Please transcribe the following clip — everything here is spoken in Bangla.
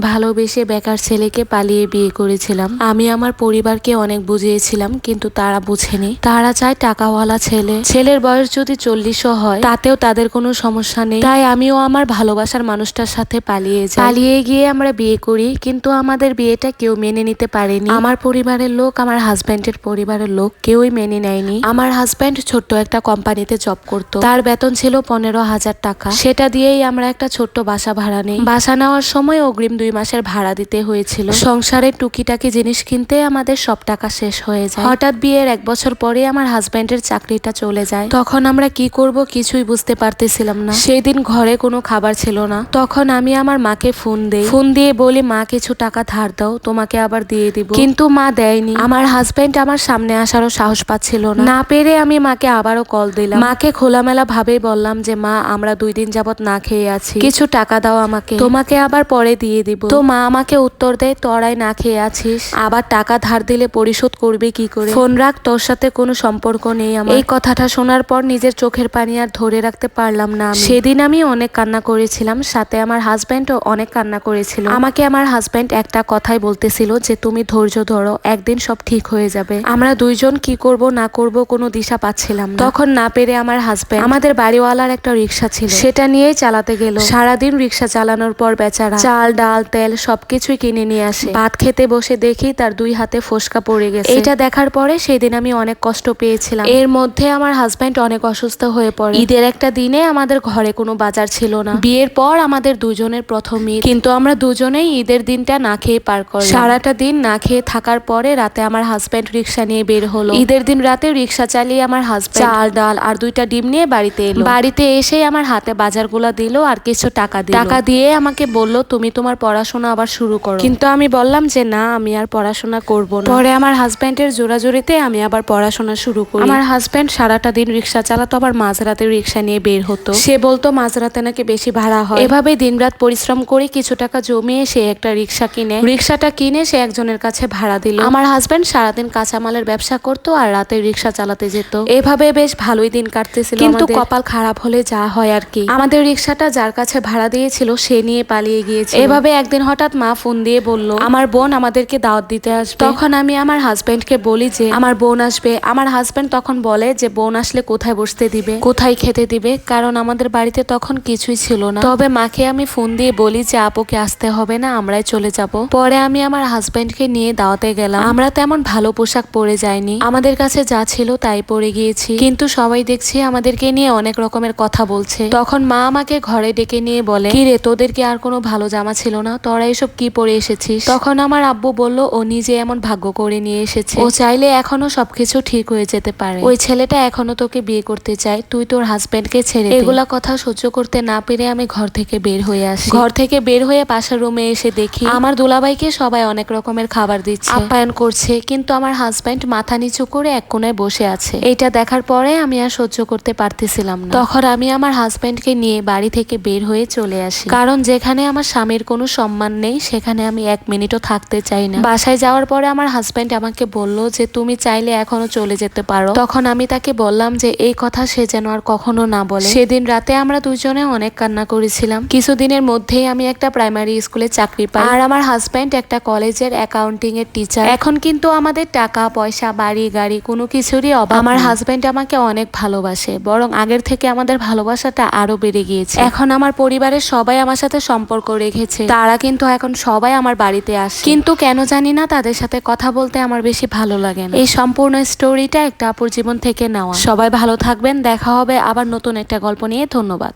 ভালোবেসে বেকার ছেলেকে পালিয়ে বিয়ে করেছিলাম। আমি আমার পরিবারকে অনেক বুঝিয়েছিলাম, কিন্তু তারা বুঝেনি। তারা চায় টাকাওয়ালা ছেলে। ছেলের বয়স যদি চল্লিশও হয়, তাতেও তাদের কোনো সমস্যা নেই। তাই আমিও আমার ভালোবাসার মানুষটার সাথে পালিয়ে যাই। পালিয়ে গিয়ে আমরা বিয়ে করি, কিন্তু আমাদের বিয়েটা কেউ মেনে নিতে পারেনি। আমার পরিবারের লোক, আমার হাজব্যান্ডের পরিবারের লোক কেউই মেনে নেয়নি। আমার হাজব্যান্ড ছোট্ট একটা কোম্পানিতে জব করতো। তার বেতন ছিল পনেরো হাজার টাকা। সেটা দিয়েই আমরা একটা ছোট্ট বাসা ভাড়া নেই। বাসা নেওয়ার সময় অগ্রিম দুই মাসের ভাড়া দিতে হয়েছিল। সংসারের টুকিটাকি জিনিস কিনতে আমাদের সব টাকা শেষ হয়ে যায়। হঠাৎ বিয়ের এক বছর পরে আমার হাজব্যান্ডের চাকরিটা চলে যায়। তখন আমরা কি করব কিছুই বুঝতে পারতেছিলাম না। সেই দিন ঘরে কোনো খাবার ছিল না। তখন আমি আমার মাকে ফোন দেই। ফোন দিয়ে বলি, মা, কিছু টাকা ধার দাও, তোমাকে আবার দিয়ে দিব। কিন্তু মা দেয়নি। আমার হাজব্যান্ড আমার সামনে আসারও সাহস পাচ্ছিল না। না পেরে আমি মাকে আবারও কল দিলাম। মাকে খোলামেলা ভাবেই বললাম যে, মা, আমরা দুই দিন যাবত না খেয়ে আছি। কিছু টাকা দাও আমাকে। তোমাকে আবার পরে দিয়ে দিব তো মা আমাকে উত্তর দেয় তোরাই না খেয়ে আছিস। আবার টাকা ধার দিলে পরিশোধ করবে কি করে? ফোন রাখ তোর সাথে কোনো সম্পর্ক নেই আমার। এই কথাটা শোনার পর নিজের চোখের পানি আর ধরে রাখতে পারলাম না সেদিন আমি অনেক কান্না করেছিলাম সাথে আমার হাজব্যান্ডও অনেক কান্না করেছিল। আমাকে আমার হাজব্যান্ড একটা কথাই বলতেছিল যে তুমি ধৈর্য ধরো একদিন সব ঠিক হয়ে যাবে। আমরা দুইজন কি করব না করব কোনো দিশা পাচ্ছিলাম তখন না পেরে আমার হাজব্যান্ড আমাদের বাড়িওয়ালার একটা রিক্সা ছিল। সেটা নিয়েই চালাতে গেল। সারাদিন রিক্সা চালানোর পর বেচারা চাল ডাল তেল সবকিছুই কিনে নিয়ে আসে। ভাত খেতে বসে দেখি তার দুই হাতে ফোসকা পড়ে গেছে। এটা দেখার পরে সেদিন আমি অনেক কষ্ট পেয়েছিলাম। এর মধ্যে আমার হাজব্যান্ড অনেক অসুস্থ হয়ে পড়ে। ঈদের একটা দিনে আমাদের ঘরে কোনো বাজার ছিল না। বিয়ের পর আমাদের দুজনের প্রথম ঈদ। কিন্তু আমরা দুজনেই ঈদের দিনটা না খেয়ে পার করি সারাটা দিন না খেয়ে থাকার পরে রাতে আমার হাজব্যান্ড রিক্সা নিয়ে বের হলো। ঈদের দিন রাতে রিক্সা চালিয়ে আমার হাজব্যান্ড চাল ডাল আর দুইটা ডিম নিয়ে বাড়িতে এলো। বাড়িতে এসে আমার হাতে বাজারগুলা দিল আর কিছু টাকা দিল। টাকা দিয়ে আমাকে বলল তুমি তোমার পড়াশোনা আবার শুরু করো। কিন্তু আমি বললাম যে না আমি আর পড়াশোনা করব না। পরে আমার হাজব্যান্ডের জোরাজোরিতে আমি আবার পড়াশোনা শুরু করি। আমার হাজব্যান্ড সারাটা দিন রিক্সা চালাতো আবার মাঝরাতে রিক্সা নিয়ে বের হতো। সে বলতো মাঝরাতে নাকি বেশি ভাড়া হয়। এভাবে দিনরাত পরিশ্রম করে কিছু টাকা জমিয়ে সে একটা রিক্সা কিনে রিক্সাটা কিনে সে একজনের কাছে ভাড়া দিল। আমার হাজব্যান্ড সারাদিন কাঁচামালের ব্যবসা করতো আর রাতে রিক্সা চালাতে যেত। এভাবে বেশ ভালোই দিন কাটতেছিল কিন্তু কপাল খারাপ হলে যা হয় আর কি। আমাদের রিক্সাটা যার কাছে ভাড়া দিয়েছিল সে নিয়ে পালিয়ে গিয়েছে এভাবে একদিন হঠাৎ মা ফোন দিয়ে বলল, আমার বোন আমাদেরকে দাওয়াত দিতে আসবে। তখন আমি আমার হাজবেন্ডকে বলি যে, আমার বোন আসবে। আমার হাজবেন্ড তখন বলে যে, বোন আসলে কোথায় বসতে দিবে? কোথায় খেতে দিবে? কারণ আমাদের বাড়িতে তখন কিছুই ছিল না। তবে মাকে আমি ফোন দিয়ে বলি যে, আপুকে আসতে হবে না, আমরাই চলে যাব। পরে আমি আমার হাজবেন্ডকে নিয়ে দাওয়াতে গেলাম। আমরা তেমন ভালো পোশাক পরে যাইনি। আমাদের কাছে যা ছিল তাই পরে গিয়েছি। কিন্তু সবাই দেখছি আমাদেরকে নিয়ে অনেক রকমের কথা বলছে। তখন মা আমাকে ঘরে ডেকে নিয়ে বলে, কি রে, তোদের কি আর কোনো ভালো জামা ছিল না, তোরা এসব কি পরে এসেছিস? তখন আমার আব্বু বলল, ও নিজে এমন ভাগ্য করে নিয়ে এসেছে। ও চাইলে এখনও সবকিছু ঠিক হয়ে যেতে পারে। ওই ছেলেটা এখনও তোকে বিয়ে করতে চায়। তুই তোর হাজবেন্ডকে ছেড়ে এগুলা কথা সহ্য করতে না পেরে আমি ঘর থেকে বের হয়ে আসি। ঘর থেকে বের হয়ে পাশের রুমে এসে দেখি, আমার দুলাভাইকে সবাই অনেক রকমের খাবার দিচ্ছে। আপ্যায়ন করছে, কিন্তু আমার হাজবেন্ড মাথা নিচু করে এক কোনায় বসে আছে। এটা দেখার পরে আমি আর সহ্য করতে পারতেছিলাম না। তখন আমি আমার হাজবেন্ডকে নিয়ে বাড়ি থেকে বের হয়ে চলে আসি। কারণ যেখানে আমার স্বামীর কোনো সম্মান নেই, সেখানে আমি এক মিনিটও থাকতে চাই না। বাসায় যাওয়ার পরে আমার হাজব্যান্ড আমাকে বলল যে, তুমি চাইলে এখনও চলে যেতে পারো। তখন আমি তাকে বললাম যে, এই কথা সে যেন আর কখনো না বলে। সেদিন রাতে আমরা দুজনে অনেক কান্না করেছিলাম। কিছুদিনের মধ্যেই আমি একটা প্রাইমারি স্কুলে চাকরি পাই। আর আমার হাজব্যান্ড একটা কলেজের অ্যাকাউন্টিং এর টিচার এখন কিন্তু আমাদের টাকা, পয়সা, বাড়ি, গাড়ি কোনো কিছুরই অভাব আমার হাজব্যান্ড আমাকে অনেক ভালোবাসে, বরং আগের থেকে আমাদের ভালোবাসাটা আরও বেড়ে গিয়েছে। এখন আমার পরিবারের সবাই আমার সাথে সম্পর্ক রেখেছে। তারা কিন্তু এখন সবাই আমার বাড়িতে আসে। কিন্তু কেন জানি না তাদের সাথে কথা বলতে আমার বেশি ভালো লাগে না। এই সম্পূর্ণ স্টোরিটা একটা আপুর জীবন থেকে নেওয়া। সবাই ভালো থাকবেন, দেখা হবে আবার নতুন একটা গল্প নিয়ে। ধন্যবাদ।